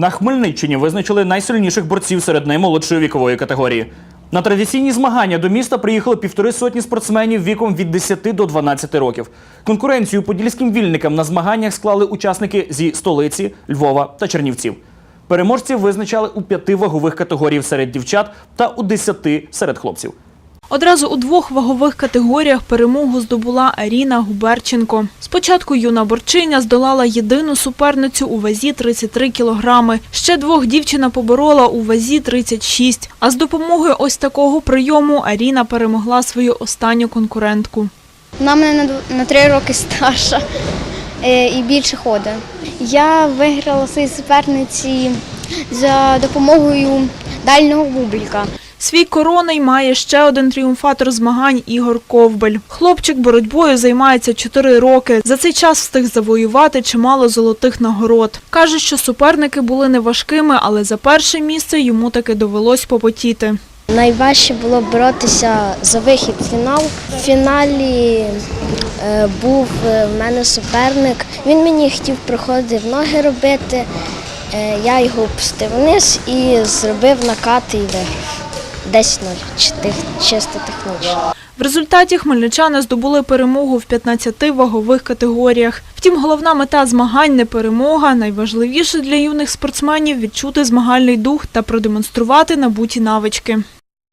На Хмельниччині визначили найсильніших борців серед наймолодшої вікової категорії. На традиційні змагання до міста приїхало півтори сотні спортсменів віком від 10 до 12 років. Конкуренцію подільським вільникам на змаганнях склали учасники зі столиці, Львова та Чернівців. Переможців визначали у п'яти вагових категоріях серед дівчат та у десяти серед хлопців. Одразу у двох вагових категоріях перемогу здобула Аріна Губерченко. Спочатку юна борчиня здолала єдину суперницю у вазі 33 кілограми. Ще двох дівчина поборола у вазі 36. А з допомогою ось такого прийому Аріна перемогла свою останню конкурентку. Вона мене на три роки старша е, і більше ходить. Я виграла своїй суперниці за допомогою дальнього бубліка. Свій коронний має ще один тріумфатор змагань Ігор Ковбель. Хлопчик боротьбою займається 4 роки. За цей час встиг завоювати чимало золотих нагород. Каже, що суперники були не важкими, але за перше місце йому таки довелось попотіти. Найважче було боротися за вихід в фінал. В фіналі е, був е, в мене суперник. Він мені хотів проходити ноги робити. Е, Я його опустив вниз і зробив накат і виграв. 10-0, тих- чисто технічно. В результаті хмельничани здобули перемогу в 15 вагових категоріях. Втім, головна мета змагань не перемога. Найважливіше для юних спортсменів відчути змагальний дух та продемонструвати набуті навички.